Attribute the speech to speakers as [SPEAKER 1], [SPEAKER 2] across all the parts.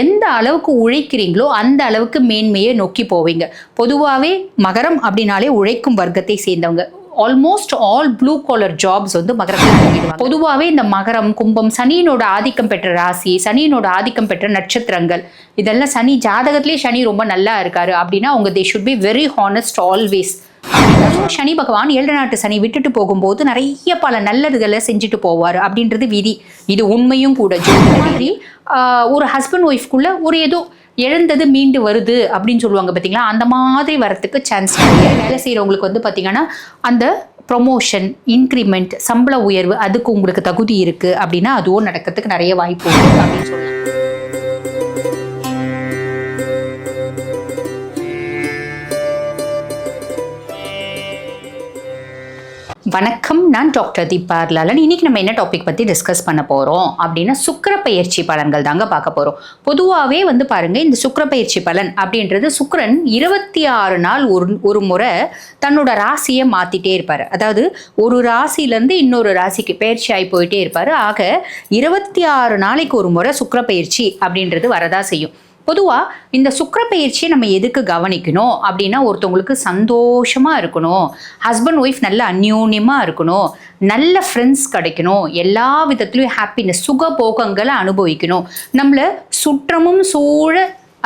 [SPEAKER 1] எந்த அளவுக்கு உழைக்கிறீங்களோ அந்த அளவுக்கு மேன்மையை நோக்கி போவீங்க பொதுவாகவே மகரம் அப்படின்னாலே உழைக்கும் வர்க்கத்தை சேர்ந்தவங்க almost all blue collar jobs வந்து மகரத்தில் பொதுவாகவே இந்த மகரம் கும்பம் சனியினோட ஆதிக்கம் பெற்ற ராசி சனியினோட ஆதிக்கம் பெற்ற நட்சத்திரங்கள் இதெல்லாம் சனி ஜாதகத்திலே சனி ரொம்ப நல்லா இருக்காரு அப்படின்னா அவங்க they should be very honest always Shani பகவான் ஏழு நாட்டு சனி விட்டுட்டு போகும்போது நிறைய பல நல்லதுகளை செஞ்சுட்டு போவார் அப்படின்றது விதி இது உண்மையும் கூட ஒரு ஹஸ்பண்ட் ஒய்ஃப்குள்ள ஒரு ஏதோ எழுந்தது மீண்டு வருது அப்படின்னு சொல்லுவாங்க பார்த்தீங்களா அந்த மாதிரி வரத்துக்கு சான்ஸ் வேலை செய்கிறவங்களுக்கு வந்து பார்த்தீங்கன்னா அந்த ப்ரொமோஷன் இன்க்ரிமெண்ட் சம்பள உயர்வு அதுக்கு உங்களுக்கு தகுதி இருக்குது அப்படின்னா அதுவும் நடக்கிறதுக்கு நிறைய வாய்ப்பு இருக்குது அப்படின்னு சொல்லலாம் வணக்கம் நான் டாக்டர் தீபார் லாலன் இன்றைக்கி நம்ம என்ன டாபிக் பற்றி டிஸ்கஸ் பண்ண போகிறோம் அப்படின்னா சுக்கர பயிற்சி பலன்கள் தாங்க பார்க்க போகிறோம் பொதுவாகவே வந்து பாருங்கள் இந்த சுக்கர பயிற்சி பலன் அப்படின்றது சுக்கரன் இருபத்தி ஆறு நாள் ஒரு ஒரு முறை தன்னோட ராசியை மாற்றிட்டே இருப்பார் அதாவது ஒரு ராசியிலேருந்து இன்னொரு ராசிக்கு பயிற்சி ஆகி போயிட்டே இருப்பார் ஆக இருபத்தி ஆறு நாளைக்கு ஒரு முறை சுக்கர பயிற்சி அப்படின்றது வரதா செய்யும் பொதுவாக இந்த சுக்கரப்பயிற்சியை பயிற்சியை நம்ம எதுக்கு கவனிக்கணும் அப்படின்னா ஒருத்தவங்களுக்கு சந்தோஷமாக இருக்கணும் ஹஸ்பண்ட் ஒய்ஃப் நல்ல அந்யூன்யமா இருக்கணும் நல்ல ஃப்ரெண்ட்ஸ் கிடைக்கணும் எல்லா விதத்துலையும் ஹாப்பினஸ் சுகபோகங்களை அனுபவிக்கணும் நம்மளை சுற்றமும் சூழ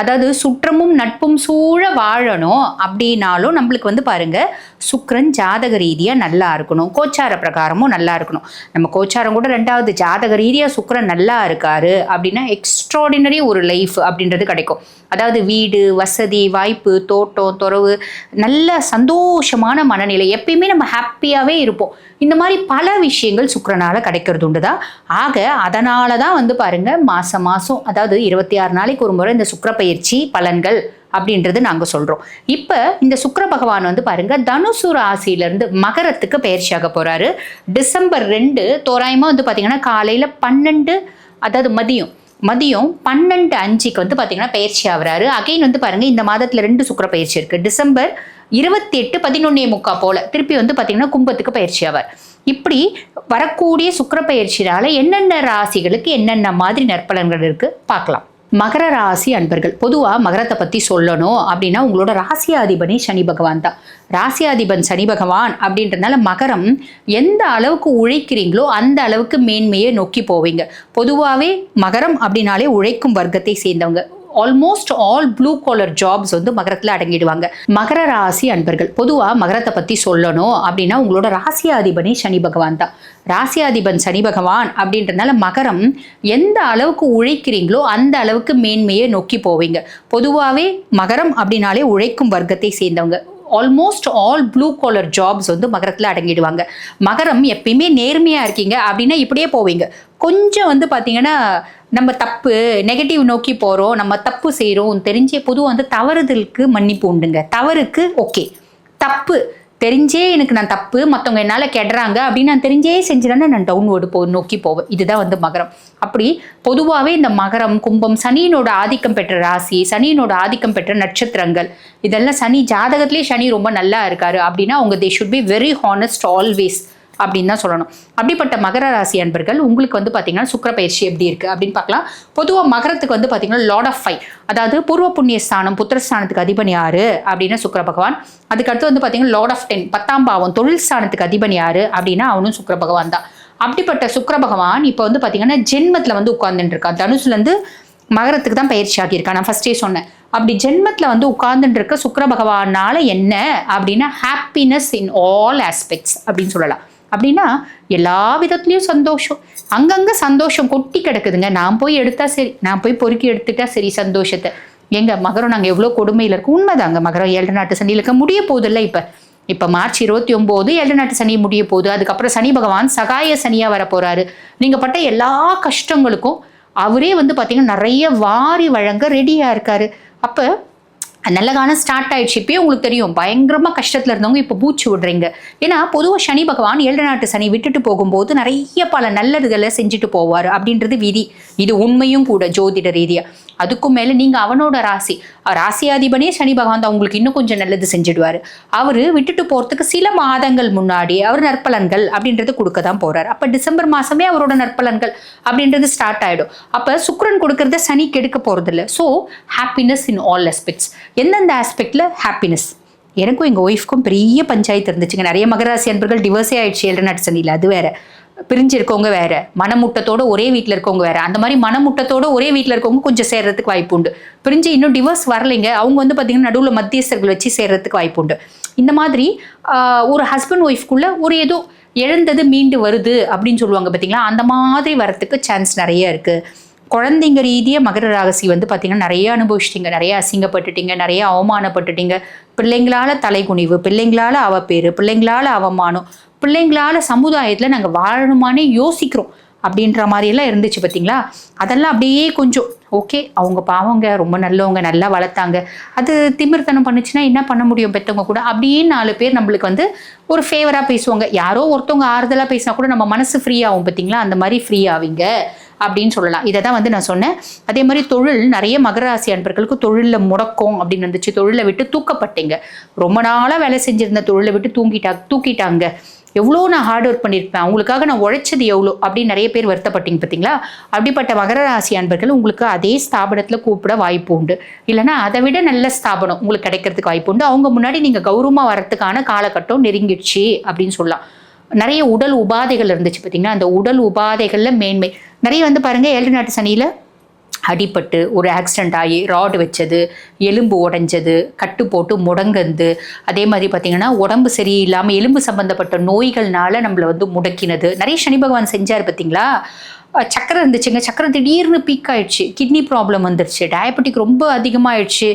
[SPEAKER 1] அதாவது சுற்றமும் நட்பும் சூழ வாழணும் அப்படின்னாலும் நம்மளுக்கு வந்து பாருங்கள் சுக்கரன் ஜாதக ரீதியாக நல்லா இருக்கணும் கோச்சார பிரகாரமும் நல்லா இருக்கணும் நம்ம கோச்சாரம் கூட ரெண்டாவது ஜாதக ரீதியாக சுக்கரன் நல்லா இருக்காரு அப்படின்னா எக்ஸ்ட்ராடினரி ஒரு லைஃப் அப்படின்றது கிடைக்கும் அதாவது வீடு வசதி வாய்ப்பு தோட்டம் துறவு நல்ல சந்தோஷமான மனநிலை எப்பயுமே நம்ம ஹாப்பியாகவே இருப்போம் இந்த மாதிரி பல விஷயங்கள் சுக்கரனால் கிடைக்கிறது உண்டுதா ஆக அதனால தான் வந்து பாருங்கள் மாதம் மாதம் அதாவது இருபத்தி ஆறு நாளைக்கு ஒரு முறை இந்த சுக்கரப்பை பயிற்சி பலன்கள் அப்படின்றது நாங்கள் சொல்கிறோம் இப்போ இந்த சுக்கர பகவான் வந்து பாருங்கள் தனுசு இருந்து மகரத்துக்கு பயிற்சியாக போகிறாரு டிசம்பர் ரெண்டு தோராயமாக வந்து பார்த்திங்கன்னா காலையில் பன்னெண்டு அதாவது மதியம் மதியம் பன்னெண்டு அஞ்சுக்கு வந்து பார்த்தீங்கன்னா பயிற்சி ஆகிறாரு அகைன் வந்து பாருங்கள் இந்த மாதத்தில் ரெண்டு சுக்கர பயிற்சி இருக்குது டிசம்பர் இருபத்தி எட்டு பதினொன்னே முக்கா போல் திருப்பி வந்து பார்த்தீங்கன்னா கும்பத்துக்கு பயிற்சி ஆவார் இப்படி வரக்கூடிய சுக்கர பயிற்சினால என்னென்ன ராசிகளுக்கு என்னென்ன மாதிரி நற்பலன்கள் இருக்குது பார்க்கலாம் மகர ராசி அன்பர்கள் பொதுவாக மகரத்தை பற்றி சொல்லணும் அப்படின்னா உங்களோட ராசியாதிபனே சனி பகவான் தான் ராசியாதிபன் சனி பகவான் அப்படின்றதுனால மகரம் எந்த அளவுக்கு உழைக்கிறீங்களோ அந்த அளவுக்கு மேன்மையை நோக்கி போவீங்க பொதுவாகவே மகரம் அப்படின்னாலே உழைக்கும் வர்க்கத்தை சேர்ந்தவங்க almost all blue collar jobs வந்து மகரத்தில் அடங்கிடுவாங்க மகர ராசி அன்பர்கள் பொதுவாக மகரத்தை பற்றி சொல்லணும் அப்படின்னா உங்களோட ராசியாதிபனே சனி பகவான் தான் ராசியாதிபன் சனி பகவான் அப்படின்றனால மகரம் எந்த அளவுக்கு உழைக்கிறீங்களோ அந்த அளவுக்கு மேன்மையை நோக்கி போவீங்க பொதுவாகவே மகரம் அப்படின்னாலே உழைக்கும் வர்க்கத்தை சேர்ந்தவங்க almost all blue collar jobs வந்து மகரத்தில் அடங்கிடுவாங்க மகரம் எப்பயுமே நேர்மையாக இருக்கீங்க அப்படின்னா இப்படியே போவீங்க கொஞ்சம் வந்து பார்த்தீங்கன்னா நம்ம தப்பு நெகட்டிவ் நோக்கி போகிறோம் நம்ம தப்பு செய்கிறோம் தெரிஞ்சே பொதுவாக வந்து தவறுதலுக்கு மன்னிப்பு உண்டுங்க தவறுக்கு ஓகே தப்பு தெரிஞ்சே எனக்கு நான் தப்பு மற்றவங்க என்னால் கெடுறாங்க அப்படின்னு நான் தெரிஞ்சே செஞ்சுதானே நான் டவுன்வோர்டு போ நோக்கி போவேன் இதுதான் வந்து மகரம் அப்படி பொதுவாகவே இந்த மகரம் கும்பம் சனியினோட ஆதிக்கம் பெற்ற ராசி சனியினோட ஆதிக்கம் பெற்ற நட்சத்திரங்கள் இதெல்லாம் சனி ஜாதகத்திலே சனி ரொம்ப நல்லா இருக்காரு அப்படின்னா அவங்க they should be very honest always அப்படின்னு தான் சொல்லணும் அப்படிப்பட்ட மகர ராசி அன்பர்கள் உங்களுக்கு வந்து பார்த்தீங்கன்னா சுக்கரப்பயிற்சி எப்படி இருக்குது அப்படின்னு பார்க்கலாம் பொதுவாக மகரத்துக்கு வந்து பார்த்தீங்கன்னா லாட் ஆஃப் ஃபைவ் அதாவது பூர்வ புண்ணிய ஸ்தானம் புத்திரஸ்தானத்துக்கு அதிபன் யார் அப்படின்னு சுக்கர பகவான் அதுக்கடுத்து வந்து பார்த்தீங்கன்னா லார்ட் ஆஃப் டென் பத்தாம் பாவம் தொழில் ஸ்தானத்துக்கு அதிபன் யார் அப்படின்னா அவனும் சுக்கர பகவான் தான் அப்படிப்பட்ட சுக்கர பகவான் இப்போ வந்து பார்த்தீங்கன்னா ஜென்மத்தில் வந்து உட்கார்ந்துட்டு இருக்கான் தனுசுலேருந்து மகரத்துக்கு தான் பயிற்சி ஆகியிருக்கான் நான் ஃபஸ்ட்டே சொன்னேன் அப்படி ஜென்மத்தில் வந்து உட்கார்ந்துட்டு இருக்க சுக்கர பகவானால் என்ன அப்படின்னா ஹாப்பினஸ் இன் ஆல் ஆஸ்பெக்ட்ஸ் அப்படின்னு சொல்லலாம் அப்படின்னா எல்லா விதத்துலேயும் சந்தோஷம் அங்கங்கே சந்தோஷம் கொட்டி கிடக்குதுங்க நான் போய் எடுத்தால் சரி நான் போய் பொறுக்கி எடுத்துட்டா சரி சந்தோஷத்தை எங்கள் மகரம் நாங்கள் எவ்வளோ கொடுமையில் இருக்கோம் உண்மைதாங்க மகரம் ஏழு நாட்டு சனியில் இருக்க முடிய போதில்ல இப்போ இப்போ மார்ச் இருபத்தி ஒம்போது ஏழு நாட்டு சனி முடிய போகுது அதுக்கப்புறம் சனி பகவான் சகாய சனியாக வர போகிறாரு நீங்கள் பட்ட எல்லா கஷ்டங்களுக்கும் அவரே வந்து பார்த்தீங்கன்னா நிறைய வாரி வழங்க ரெடியாக இருக்காரு அப்போ நல்ல காலம் ஸ்டார்ட் ஆயிடுச்சு இப்பயே உங்களுக்கு தெரியும் பயங்கரமா கஷ்டத்துல இருந்தவங்க இப்ப பூச்சி விடுறீங்க ஏன்னா பொதுவாக சனி பகவான் ஏழு நாட்டு சனி விட்டுட்டு போகும்போது நிறைய பல நல்லதுகளை செஞ்சுட்டு போவார் அப்படின்றது விதி இது உண்மையும் கூட ஜோதிட ரீதியா அதுக்கும் மேலே நீங்கள் அவனோட ராசி ராசியாதிபனே சனி பகவான் தான் உங்களுக்கு இன்னும் கொஞ்சம் நல்லது செஞ்சிடுவார் அவர் விட்டுட்டு போகிறதுக்கு சில மாதங்கள் முன்னாடி அவர் நற்பலன்கள் அப்படின்றது கொடுக்க தான் போகிறார் அப்போ டிசம்பர் மாதமே அவரோட நற்பலன்கள் அப்படின்றது ஸ்டார்ட் ஆகிடும் அப்போ சுக்ரன் கொடுக்கறத சனி கெடுக்க இல்லை so happiness in all aspects எந்தெந்த ஆஸ்பெக்ட்ல ஹாப்பினஸ் எனக்கும் எங்கள் ஒய்ஃப்க்கும் பெரிய பஞ்சாயத்து இருந்துச்சுங்க நிறைய மகராசி அன்பர்கள் டிவர்ஸே ஆயிடுச்சு ஏழு நாட்டு சனியில் அது வேறு பிரிஞ்சு இருக்கவங்க வேற மனமுட்டத்தோட ஒரே வீட்டில் இருக்கவங்க வேற அந்த மாதிரி மனமுட்டத்தோட ஒரே வீட்டில் இருக்கவங்க கொஞ்சம் சேர்றதுக்கு வாய்ப்பு உண்டு பிரிஞ்சு இன்னும் டிவோர்ஸ் வரலைங்க அவங்க வந்து பார்த்தீங்கன்னா நடுவில் மத்தியஸ்தர்கள் வச்சு சேர்றதுக்கு வாய்ப்பு உண்டு இந்த மாதிரி ஒரு ஹஸ்பண்ட் ஒய்ஃப்குள்ள ஒரு ஏதோ இழந்தது மீண்டு வருது அப்படின்னு சொல்லுவாங்க பார்த்தீங்களா அந்த மாதிரி வரத்துக்கு சான்ஸ் நிறைய இருக்குது குழந்தைங்க ரீதியாக மகர ராகசி வந்து பார்த்திங்கன்னா நிறைய அனுபவிச்சிட்டிங்க நிறைய அசிங்கப்பட்டுட்டிங்க நிறைய அவமானப்பட்டுட்டிங்க பிள்ளைங்களால தலைகுனிவு பிள்ளைங்களால அவ பேர் பிள்ளைங்களால அவமானம் பிள்ளைங்களால சமுதாயத்தில் நாங்கள் வாழணுமானே யோசிக்கிறோம் அப்படின்ற மாதிரியெல்லாம் இருந்துச்சு பார்த்தீங்களா அதெல்லாம் அப்படியே கொஞ்சம் ஓகே அவங்க பாவங்க ரொம்ப நல்லவங்க நல்லா வளர்த்தாங்க அது திமிர்த்தனம் பண்ணுச்சுன்னா என்ன பண்ண முடியும் பெற்றவங்க கூட அப்படியே நாலு பேர் நம்மளுக்கு வந்து ஒரு ஃபேவராக பேசுவாங்க யாரோ ஒருத்தவங்க ஆறுதலாக பேசினா கூட நம்ம மனசு ஃப்ரீ ஆகும் பார்த்தீங்களா அந்த மாதிரி ஃப்ரீ ஆவீங்க அப்படின்னு சொல்லலாம் இதை தான் வந்து நான் சொன்னேன் அதே மாதிரி தொழில் நிறைய மகராசி அன்பர்களுக்கு தொழிலில் முடக்கம் அப்படின்னு இருந்துச்சு தொழிலை விட்டு தூக்கப்பட்டீங்க ரொம்ப நாளாக வேலை செஞ்சிருந்த தொழிலை விட்டு தூங்கிட்டா தூக்கிட்டாங்க எவ்வளோ நான் ஹார்ட் ஒர்க் பண்ணியிருப்பேன் அவங்களுக்காக நான் உழைச்சது எவ்வளோ அப்படின்னு நிறைய பேர் வருத்தப்பட்டீங்க பார்த்தீங்களா அப்படிப்பட்ட மகர ராசி அன்பர்கள் உங்களுக்கு அதே ஸ்தாபனத்தில் கூப்பிட வாய்ப்பு உண்டு இல்லைனா அதை விட நல்ல ஸ்தாபனம் உங்களுக்கு கிடைக்கிறதுக்கு வாய்ப்பு உண்டு அவங்க முன்னாடி நீங்கள் கௌரவமாக வரத்துக்கான காலகட்டம் நெருங்கிடுச்சு அப்படின்னு சொல்லலாம் நிறைய உடல் உபாதைகள் இருந்துச்சு பார்த்தீங்கன்னா அந்த உடல் உபாதைகளில் மேன்மை நிறைய வந்து பாருங்கள் ஏழு நாட்டு சனியில் அடிப்பட்டு ஒரு ஆக்சிடெண்ட் ஆகி ராடு வச்சது எலும்பு உடஞ்சது கட்டு போட்டு முடங்கந்து அதே மாதிரி பார்த்திங்கன்னா உடம்பு சரியில்லாமல் எலும்பு சம்மந்தப்பட்ட நோய்கள்னால நம்மளை வந்து முடக்கினது நிறைய சனி பகவான் செஞ்சார் பார்த்தீங்களா சக்கரை இருந்துச்சுங்க சக்கரை திடீர்னு பீக் ஆயிடுச்சு கிட்னி ப்ராப்ளம் வந்துருச்சு டயபெட்டிக் ரொம்ப அதிகமாகிடுச்சு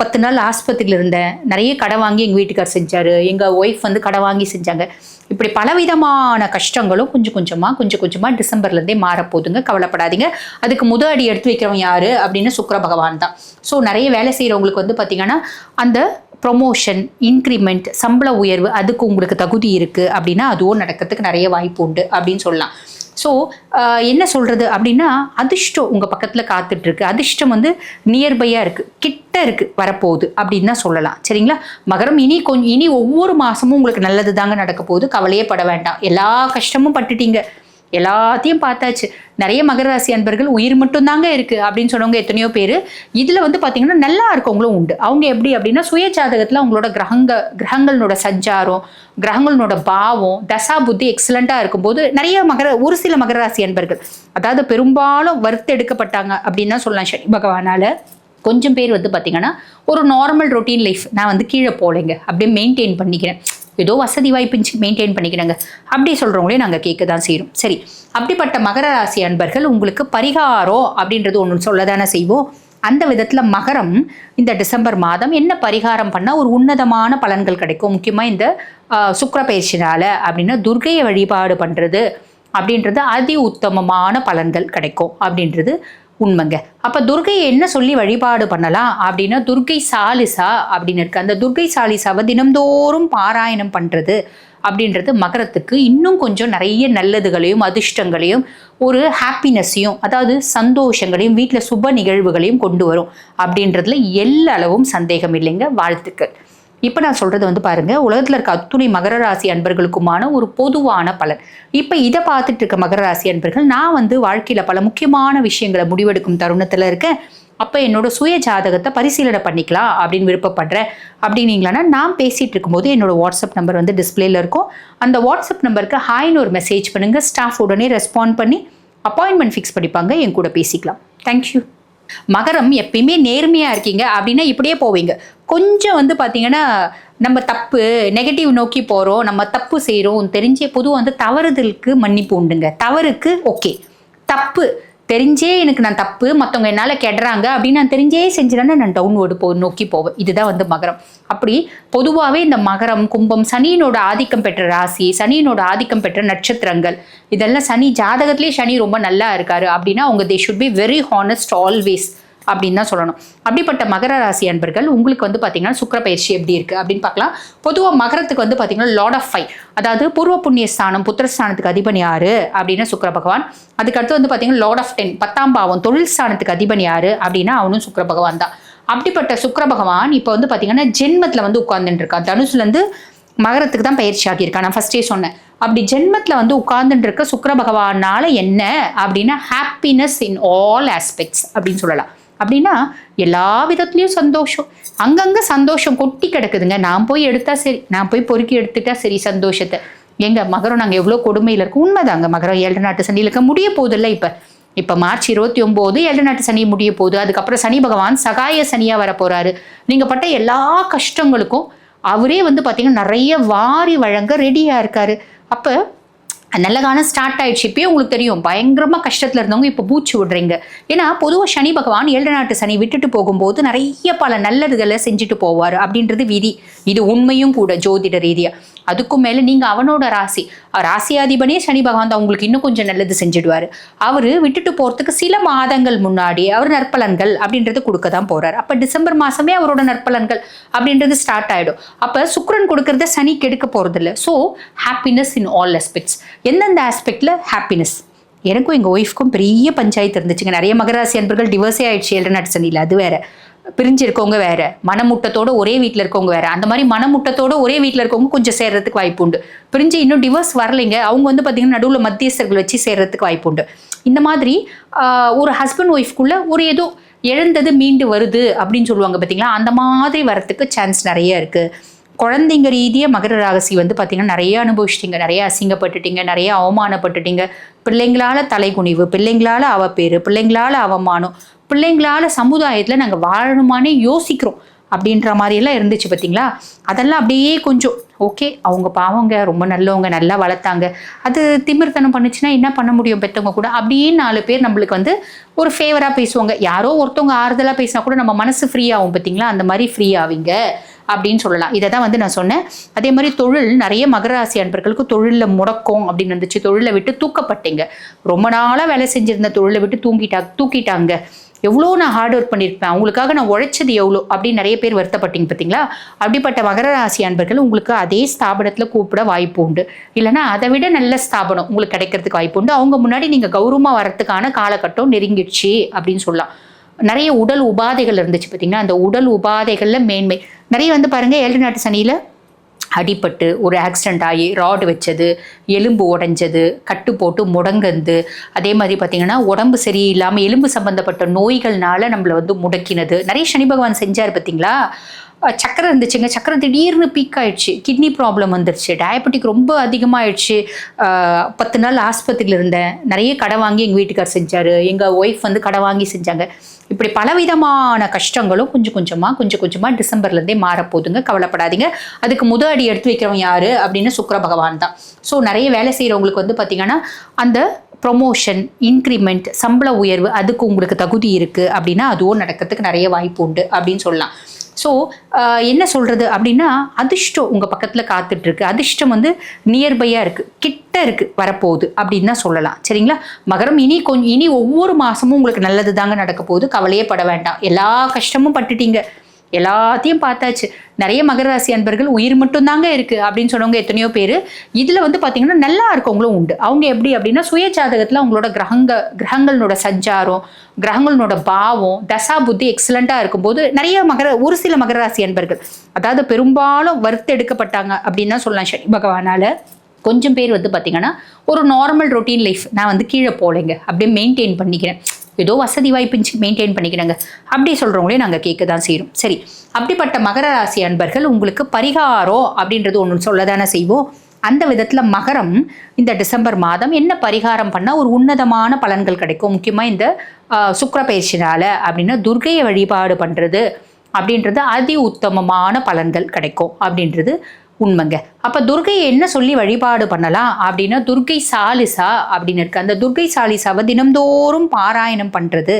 [SPEAKER 1] பத்து நாள் ஆஸ்பத்திரியில் இருந்தேன் நிறைய கடை வாங்கி எங்கள் வீட்டுக்கார் செஞ்சார் எங்கள் ஒய்ஃப் வந்து கடை வாங்கி செஞ்சாங்க இப்படி பலவிதமான கஷ்டங்களும் கொஞ்சம் கொஞ்சமாக கொஞ்சம் கொஞ்சமாக டிசம்பர்லேருந்தே மாறப்போதுங்க கவலைப்படாதீங்க அதுக்கு முத அடி எடுத்து வைக்கிறவங்க யார் அப்படின்னு சுக்கர பகவான் தான் ஸோ நிறைய வேலை செய்கிறவங்களுக்கு வந்து பார்த்திங்கன்னா அந்த ப்ரொமோஷன் இன்க்ரிமெண்ட் சம்பள உயர்வு அதுக்கு உங்களுக்கு தகுதி இருக்குது அப்படின்னா அதுவும் நடக்கிறதுக்கு நிறைய வாய்ப்பு உண்டு அப்படின்னு சொல்லலாம் ஸோ என்ன சொல்கிறது அப்படின்னா அதிர்ஷ்டம் உங்கள் பக்கத்தில் காத்துட்ருக்கு அதிர்ஷ்டம் வந்து நியர்பையாக இருக்குது கிட்ட இருக்குது வரப்போகுது அப்படின்னு தான் சொல்லலாம் சரிங்களா மகரம் இனி கொஞ்சம் இனி ஒவ்வொரு மாதமும் உங்களுக்கு நல்லது தாங்க நடக்க போகுது கவலையே பட வேண்டாம் எல்லா கஷ்டமும் பட்டுட்டீங்க எல்லாத்தையும் பார்த்தாச்சு நிறைய மகர ராசி அன்பர்கள் உயிர் மட்டும்தாங்க இருக்குது அப்படின்னு சொன்னவங்க எத்தனையோ பேர் இதில் வந்து பார்த்திங்கன்னா நல்லா இருக்கவங்களும் உண்டு அவங்க எப்படி அப்படின்னா சுய அவங்களோட கிரகங்க கிரகங்களோட சஞ்சாரம் கிரகங்களோட பாவம் தசா புத்தி எக்ஸலண்ட்டாக இருக்கும்போது நிறைய மகர ஒரு சில மகர ராசி அன்பர்கள் அதாவது பெரும்பாலும் எடுக்கப்பட்டாங்க அப்படின்னா சொல்லலாம் சனி பகவானால் கொஞ்சம் பேர் வந்து பார்த்திங்கன்னா ஒரு நார்மல் ரொட்டீன் லைஃப் நான் வந்து கீழே போகலைங்க அப்படியே மெயின்டைன் பண்ணிக்கிறேன் ஏதோ வசதி வாய்ப்பு மெயின்டைன் பண்ணிக்கிறாங்க அப்படி சொல்கிறவங்களே நாங்கள் கேட்க தான் செய்கிறோம் சரி அப்படிப்பட்ட மகர ராசி அன்பர்கள் உங்களுக்கு பரிகாரம் அப்படின்றது ஒன்று சொல்ல தானே செய்வோம் அந்த விதத்தில் மகரம் இந்த டிசம்பர் மாதம் என்ன பரிகாரம் பண்ணால் ஒரு உன்னதமான பலன்கள் கிடைக்கும் முக்கியமாக இந்த சுக்கர பயிற்சினால் அப்படின்னா துர்கையை வழிபாடு பண்ணுறது அப்படின்றது அதி உத்தமமான பலன்கள் கிடைக்கும் அப்படின்றது உண்மைங்க அப்போ துர்கை என்ன சொல்லி வழிபாடு பண்ணலாம் அப்படின்னா துர்கை சாலிசா அப்படின்னு இருக்கு அந்த துர்கை சாலிசாவை தினம்தோறும் பாராயணம் பண்ணுறது அப்படின்றது மகரத்துக்கு இன்னும் கொஞ்சம் நிறைய நல்லதுகளையும் அதிர்ஷ்டங்களையும் ஒரு ஹாப்பினஸையும் அதாவது சந்தோஷங்களையும் வீட்டில் சுப நிகழ்வுகளையும் கொண்டு வரும் அப்படின்றதுல எல்லா அளவும் சந்தேகம் இல்லைங்க வாழ்த்துக்கள் இப்போ நான் சொல்கிறது வந்து பாருங்கள் உலகத்தில் இருக்க அத்துணை மகர ராசி அன்பர்களுக்குமான ஒரு பொதுவான பலன் இப்போ இதை பார்த்துட்டு இருக்க மகர ராசி அன்பர்கள் நான் வந்து வாழ்க்கையில் பல முக்கியமான விஷயங்களை முடிவெடுக்கும் தருணத்தில் இருக்கேன் அப்போ என்னோட சுய ஜாதகத்தை பரிசீலனை பண்ணிக்கலாம் அப்படின்னு விருப்பப்படுறேன் அப்படின்னீங்களான்னா நான் பேசிகிட்டு இருக்கும்போது என்னோட வாட்ஸ்அப் நம்பர் வந்து டிஸ்பிளேல இருக்கும் அந்த வாட்ஸ்அப் நம்பருக்கு ஹாய்னு ஒரு மெசேஜ் பண்ணுங்கள் ஸ்டாஃப் உடனே ரெஸ்பாண்ட் பண்ணி அப்பாயின்மெண்ட் ஃபிக்ஸ் பண்ணிப்பாங்க என் கூட பேசிக்கலாம் தேங்க்யூ மகரம் எப்பயுமே நேர்மையாக இருக்கீங்க அப்படின்னா இப்படியே போவீங்க கொஞ்சம் வந்து பாத்தீங்கன்னா நம்ம தப்பு நெகட்டிவ் நோக்கி போகிறோம் நம்ம தப்பு செய்கிறோம் தெரிஞ்ச பொதுவாக வந்து தவறுதலுக்கு மன்னிப்பு உண்டுங்க தவறுக்கு ஓகே தப்பு தெரிஞ்சே எனக்கு நான் தப்பு மற்றவங்க என்னால் கெடுறாங்க அப்படின்னு நான் தெரிஞ்சே செஞ்சுதானே நான் டவுன்வோர்டு போ நோக்கி போவேன் இதுதான் வந்து மகரம் அப்படி பொதுவாகவே இந்த மகரம் கும்பம் சனியினோட ஆதிக்கம் பெற்ற ராசி சனியினோட ஆதிக்கம் பெற்ற நட்சத்திரங்கள் இதெல்லாம் சனி ஜாதகத்திலே சனி ரொம்ப நல்லா இருக்காரு அப்படின்னா அவங்க they should be very honest always அப்படின்னு தான் சொல்லணும் அப்படிப்பட்ட மகர ராசி அன்பர்கள் உங்களுக்கு வந்து பார்த்தீங்கன்னா சுக்கரப்பயிற்சி எப்படி இருக்குது அப்படின்னு பார்க்கலாம் பொதுவாக மகரத்துக்கு வந்து பார்த்தீங்கன்னா லாட் ஆஃப் ஃபைவ் அதாவது பூர்வ புண்ணிய ஸ்தானம் புத்திரஸ்தானத்துக்கு அதிபன் யார் அப்படின்னு சுக்கர பகவான் அதுக்கடுத்து வந்து பார்த்தீங்கன்னா லார்ட் ஆஃப் டென் பத்தாம் பாவம் தொழில் ஸ்தானத்துக்கு அதிபன் யார் அப்படின்னா அவனும் சுக்கர பகவான் தான் அப்படிப்பட்ட சுக்கர பகவான் இப்போ வந்து பார்த்தீங்கன்னா ஜென்மத்தில் வந்து உட்கார்ந்துட்டு இருக்கான் தனுசுலேருந்து மகரத்துக்கு தான் பயிற்சி ஆகியிருக்கான் நான் ஃபஸ்ட்டே சொன்னேன் அப்படி ஜென்மத்தில் வந்து உட்கார்ந்துட்டு இருக்க சுக்கர பகவானால் என்ன அப்படின்னா ஹாப்பினஸ் இன் ஆல் ஆஸ்பெக்ட்ஸ் அப்படின்னு சொல்லலாம் அப்படின்னா எல்லா விதத்துலேயும் சந்தோஷம் அங்கங்கே சந்தோஷம் கொட்டி கிடக்குதுங்க நான் போய் எடுத்தால் சரி நான் போய் பொறுக்கி எடுத்துட்டா சரி சந்தோஷத்தை எங்கள் மகரம் நாங்கள் எவ்வளோ கொடுமையில் இருக்கோம் உண்மைதாங்க மகரம் ஏழு நாட்டு சனியில் இருக்க முடிய போதில்ல இப்போ இப்போ மார்ச் இருபத்தி ஒம்போது ஏழு நாட்டு சனி முடிய போகுது அதுக்கப்புறம் சனி பகவான் சகாய சனியாக வர போகிறாரு நீங்கள் பட்ட எல்லா கஷ்டங்களுக்கும் அவரே வந்து பார்த்தீங்கன்னா நிறைய வாரி வழங்க ரெடியாக இருக்காரு அப்போ நல்ல காலம் ஸ்டார்ட் ஆயிடுச்சு இப்பயே உங்களுக்கு தெரியும் பயங்கரமாக கஷ்டத்தில் இருந்தவங்க இப்போ பூச்சி விடுறீங்க ஏன்னா பொதுவாக சனி பகவான் ஏழு நாட்டு சனி விட்டுட்டு போகும்போது நிறைய பல நல்லதுகளை செஞ்சுட்டு போவார் அப்படின்றது விதி இது உண்மையும் கூட ஜோதிட ரீதியாக அதுக்கும் மேலே நீங்கள் அவனோட ராசி ராசியாதிபனே சனி பகவான் தான் உங்களுக்கு இன்னும் கொஞ்சம் நல்லது செஞ்சிடுவார் அவர் விட்டுட்டு போகிறதுக்கு சில மாதங்கள் முன்னாடி அவர் நற்பலன்கள் அப்படின்றது கொடுக்க தான் போகிறார் அப்போ டிசம்பர் மாதமே அவரோட நற்பலன்கள் அப்படின்றது ஸ்டார்ட் ஆகிடும் அப்போ சுக்ரன் கொடுக்கறத சனி கெடுக்க போகிறதில்ல so happiness in all aspects எந்தெந்த ஆஸ்பெக்டில் ஹாப்பினஸ் எனக்கும் எங்கள் ஒய்ஃப்க்கும் பெரிய பஞ்சாயத்து இருந்துச்சுங்க நிறைய மகராசி அன்பர்கள் டிவர்ஸே ஆயிடுச்சு ஏழு நாட்டு சனியில் அது வேறு பிரிஞ்சு இருக்கவங்க வேற மனமுட்டத்தோட ஒரே வீட்டில் இருக்கவங்க வேற அந்த மாதிரி மனமுட்டத்தோட ஒரே வீட்டில் இருக்கவங்க கொஞ்சம் சேர்றதுக்கு வாய்ப்பு உண்டு பிரிஞ்சு இன்னும் டிவோர்ஸ் வரலைங்க அவங்க வந்து பார்த்தீங்கன்னா நடுவில் மத்தியஸ்தர்கள் வச்சு சேர்றதுக்கு வாய்ப்பு உண்டு இந்த மாதிரி ஒரு ஹஸ்பண்ட் ஒய்ஃப்குள்ள ஒரு ஏதோ இழந்தது மீண்டு வருது அப்படின்னு சொல்லுவாங்க பார்த்தீங்களா அந்த மாதிரி வரத்துக்கு சான்ஸ் நிறைய இருக்குது குழந்தைங்க ரீதியாக மகர ராகசி வந்து பார்த்திங்கன்னா நிறைய அனுபவிச்சிட்டிங்க நிறைய அசிங்கப்பட்டுட்டிங்க நிறைய அவமானப்பட்டுட்டிங்க பிள்ளைங்களால தலைகுனிவு பிள்ளைங்களால அவ பேர் பிள்ளைங்களால அவமானம் பிள்ளைங்களால சமுதாயத்தில் நாங்கள் வாழணுமானே யோசிக்கிறோம் அப்படின்ற மாதிரியெல்லாம் இருந்துச்சு பார்த்தீங்களா அதெல்லாம் அப்படியே கொஞ்சம் ஓகே அவங்க பாவங்க ரொம்ப நல்லவங்க நல்லா வளர்த்தாங்க அது திமிர்த்தனம் பண்ணுச்சுன்னா என்ன பண்ண முடியும் பெற்றவங்க கூட அப்படியே நாலு பேர் நம்மளுக்கு வந்து ஒரு ஃபேவராக பேசுவாங்க யாரோ ஒருத்தவங்க ஆறுதலாக பேசினா கூட நம்ம மனசு ஃப்ரீ ஆகும் பார்த்தீங்களா அந்த மாதிரி ஃப்ரீ ஆவீங்க அப்படின்னு சொல்லலாம் இதை தான் வந்து நான் சொன்னேன் அதே மாதிரி தொழில் நிறைய மகராசி அன்பர்களுக்கு தொழிலில் முடக்கம் அப்படின்னு இருந்துச்சு தொழிலை விட்டு தூக்கப்பட்டீங்க ரொம்ப நாளாக வேலை செஞ்சிருந்த தொழிலை விட்டு தூங்கிட்டா தூக்கிட்டாங்க எவ்வளோ நான் ஹார்ட் ஒர்க் பண்ணியிருப்பேன் அவங்களுக்காக நான் உழைச்சது எவ்வளோ அப்படின்னு நிறைய பேர் வருத்தப்பட்டீங்க பார்த்தீங்களா அப்படிப்பட்ட மகர ராசி அன்பர்கள் உங்களுக்கு அதே ஸ்தாபனத்தில் கூப்பிட வாய்ப்பு உண்டு இல்லைனா அதை விட நல்ல ஸ்தாபனம் உங்களுக்கு கிடைக்கிறதுக்கு வாய்ப்பு உண்டு அவங்க முன்னாடி நீங்கள் கௌரவமாக வரத்துக்கான காலகட்டம் நெருங்கிடுச்சு அப்படின்னு சொல்லலாம் நிறைய உடல் உபாதைகள் இருந்துச்சு பார்த்தீங்கன்னா அந்த உடல் உபாதைகளில் மேன்மை நிறைய வந்து பாருங்கள் ஏழு நாட்டு சனியில் அடிபட்டு ஒரு ஆக்சிடெண்ட் ஆகி ராடு வச்சது எலும்பு உடஞ்சது கட்டு போட்டு முடங்கந்து அதே மாதிரி பார்த்திங்கன்னா உடம்பு சரியில்லாமல் எலும்பு சம்மந்தப்பட்ட நோய்கள்னால நம்மளை வந்து முடக்கினது நிறைய சனி பகவான் செஞ்சார் பார்த்தீங்களா சக்கரை இருந்துச்சுங்க சக்கரை திடீர்னு பீக் ஆயிடுச்சு கிட்னி ப்ராப்ளம் வந்துருச்சு டயபெட்டிக் ரொம்ப அதிகமாகிடுச்சு பத்து நாள் ஆஸ்பத்திரியில் இருந்தேன் நிறைய கடை வாங்கி எங்கள் வீட்டுக்கார் செஞ்சார் எங்கள் ஒய்ஃப் வந்து கடை வாங்கி செஞ்சாங்க இப்படி பலவிதமான கஷ்டங்களும் கொஞ்சம் கொஞ்சமாக கொஞ்சம் கொஞ்சமாக டிசம்பர்லேருந்தே மாறப்போதுங்க கவலைப்படாதீங்க அதுக்கு முத அடி எடுத்து வைக்கிறவங்க யார் அப்படின்னு சுக்கர பகவான் தான் ஸோ நிறைய வேலை செய்கிறவங்களுக்கு வந்து பார்த்திங்கன்னா அந்த ப்ரொமோஷன் இன்க்ரிமெண்ட் சம்பள உயர்வு அதுக்கு உங்களுக்கு தகுதி இருக்குது அப்படின்னா அதுவும் நடக்கிறதுக்கு நிறைய வாய்ப்பு உண்டு அப்படின்னு சொல்லலாம் ஸோ என்ன சொல்கிறது அப்படின்னா அதிர்ஷ்டம் உங்கள் பக்கத்தில் காத்துட்ருக்கு அதிர்ஷ்டம் வந்து நியர்பையாக இருக்குது கிட்ட இருக்குது வரப்போகுது அப்படின்னு தான் சொல்லலாம் சரிங்களா மகரம் இனி கொஞ்சம் இனி ஒவ்வொரு மாதமும் உங்களுக்கு நல்லது தாங்க நடக்க போகுது கவலையே பட வேண்டாம் எல்லா கஷ்டமும் பட்டுட்டீங்க எல்லாத்தையும் பார்த்தாச்சு நிறைய மகர ராசி அன்பர்கள் உயிர் மட்டும்தாங்க இருக்குது அப்படின்னு சொன்னவங்க எத்தனையோ பேர் இதில் வந்து பார்த்திங்கன்னா நல்லா இருக்கவங்களும் உண்டு அவங்க எப்படி அப்படின்னா சுய ஜாதகத்துல அவங்களோட கிரகங்க கிரகங்களோட சஞ்சாரம் கிரகங்களோட பாவம் தசா புத்தி எக்ஸலண்டா இருக்கும்போது நிறைய மகர ஒரு சில மகர ராசி அன்பர்கள் அதாவது பெரும்பாலும் எடுக்கப்பட்டாங்க அப்படின்னு சொல்லலாம் சனி பகவானால் கொஞ்சம் பேர் வந்து பார்த்திங்கன்னா ஒரு நார்மல் ரொட்டீன் லைஃப் நான் வந்து கீழே போகலைங்க அப்படியே மெயின்டைன் பண்ணிக்கிறேன் ஏதோ வசதி வாய்ப்பு மெயின்டைன் பண்ணிக்கிறாங்க அப்படி சொல்கிறவங்களே நாங்கள் கேட்க தான் செய்கிறோம் சரி அப்படிப்பட்ட மகர ராசி அன்பர்கள் உங்களுக்கு பரிகாரம் அப்படின்றது ஒன்று சொல்ல தானே செய்வோம் அந்த விதத்தில் மகரம் இந்த டிசம்பர் மாதம் என்ன பரிகாரம் பண்ணால் ஒரு உன்னதமான பலன்கள் கிடைக்கும் முக்கியமாக இந்த சுக்கர பயிற்சினால் அப்படின்னா துர்கையை வழிபாடு பண்ணுறது அப்படின்றது அதி உத்தமமான பலன்கள் கிடைக்கும் அப்படின்றது உண்மைங்க அப்போ துர்கை என்ன சொல்லி வழிபாடு பண்ணலாம் அப்படின்னா துர்கை சாலிசா அப்படின்னு இருக்கு அந்த துர்கை சாலிசாவை தினம்தோறும் பாராயணம் பண்ணுறது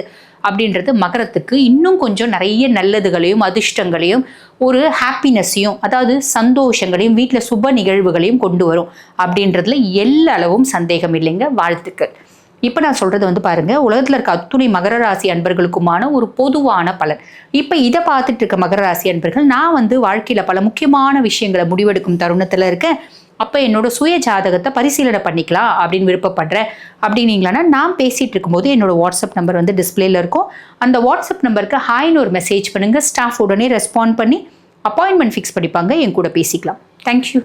[SPEAKER 1] அப்படின்றது மகரத்துக்கு இன்னும் கொஞ்சம் நிறைய நல்லதுகளையும் அதிர்ஷ்டங்களையும் ஒரு ஹாப்பினஸையும் அதாவது சந்தோஷங்களையும் வீட்டில் சுப நிகழ்வுகளையும் கொண்டு வரும் அப்படின்றதுல எல்லா அளவும் சந்தேகம் இல்லைங்க வாழ்த்துக்கள் இப்போ நான் சொல்கிறது வந்து பாருங்கள் உலகத்தில் இருக்க அத்துணை மகர ராசி அன்பர்களுக்குமான ஒரு பொதுவான பலன் இப்போ இதை பார்த்துட்டு இருக்க மகர ராசி அன்பர்கள் நான் வந்து வாழ்க்கையில் பல முக்கியமான விஷயங்களை முடிவெடுக்கும் தருணத்தில் இருக்கேன் அப்போ என்னோட சுய ஜாதகத்தை பரிசீலனை பண்ணிக்கலாம் அப்படின்னு விருப்பப்படுறேன் அப்படின்னீங்களான்னா நான் பேசிகிட்டு இருக்கும்போது என்னோட வாட்ஸ்அப் நம்பர் வந்து டிஸ்பிளேல இருக்கும் அந்த வாட்ஸ்அப் நம்பருக்கு ஹாய்னு ஒரு மெசேஜ் பண்ணுங்கள் ஸ்டாஃப் உடனே ரெஸ்பாண்ட் பண்ணி அப்பாயின்மெண்ட் ஃபிக்ஸ் பண்ணிப்பாங்க என் கூட பேசிக்கலாம் தேங்க்யூ